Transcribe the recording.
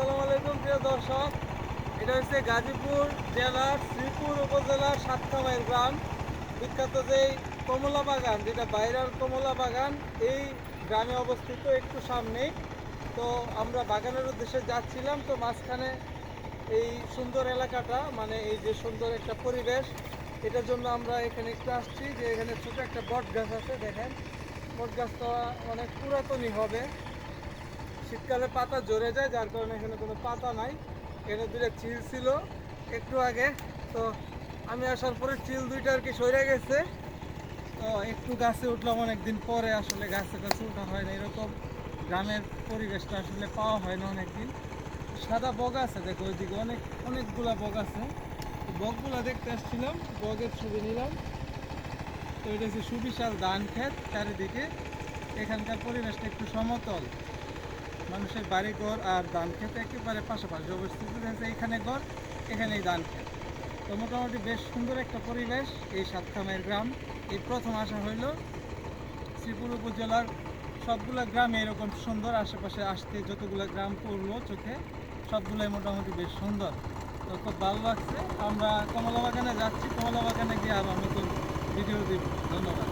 আসসালামু আলাইকুম, প্রিয় দর্শক। এটা হচ্ছে গাজীপুর জেলার শ্রীপুর উপজেলার সাতখামাইল গ্রাম। বিখ্যাত যে কমলা বাগান, যেটা বাইরের কমলা বাগান, এই গ্রামে অবস্থিত একটু সামনেই। তো আমরা বাগানের উদ্দেশ্যে যাচ্ছিলাম, তো মাঝখানে এই সুন্দর এলাকাটা মানে এই যে সুন্দর একটা পরিবেশ, এটার জন্য আমরা এখানে একটু আসছি যে এখানে ছোট একটা বট গাছ আছে, দেখেন। বট গাছটা অনেক পুরাতনই হবে। শীতকালে পাতা ঝরে যায়, যার কারণে এখানে কোনো পাতা নাই। এখানে দুটো চিল ছিল একটু আগে। তো আমি আসার পরে চিল দুইটা আর কি সরে গেছে। তো একটু গাছে উঠলাম, অনেকদিন পরে আসলে গাছে গাছে ওঠা হয় না এরকম। গ্রামের পরিবেশটা আসলে পাওয়া হয় না অনেকদিন। সাদা বগ আছে, দেখো ওইদিকে অনেক, অনেকগুলা বগ আছে। বগগুলা দেখতে আসছিলাম, বগের ছবি নিলাম। তো এটা হচ্ছে সুবিশাল ধান ক্ষেত চারিদিকে। এখানকার পরিবেশটা একটু সমতল। মানুষের বাড়ি ঘর আর ধান খেতে একেবারে পাশাপাশি অবস্থিত রয়েছে এখানে ঘর, এখানেই ধান খেত। তো মোটামুটি বেশ সুন্দর একটা পরিবেশ এই সাতখামের গ্রাম। এই প্রথম আসা হইল শ্রীপুর উপজেলার সবগুলো গ্রামে এরকম সুন্দর আশেপাশে আসতে যতগুলো গ্রাম পড়ল চোখে, সবগুলোই মোটামুটি বেশ সুন্দর। তো খুব ভালো লাগছে। আমরা কমলা বাগানে যাচ্ছি কমলা বাগানে গিয়ে আবার নতুন ভিডিও দিব। ধন্যবাদ।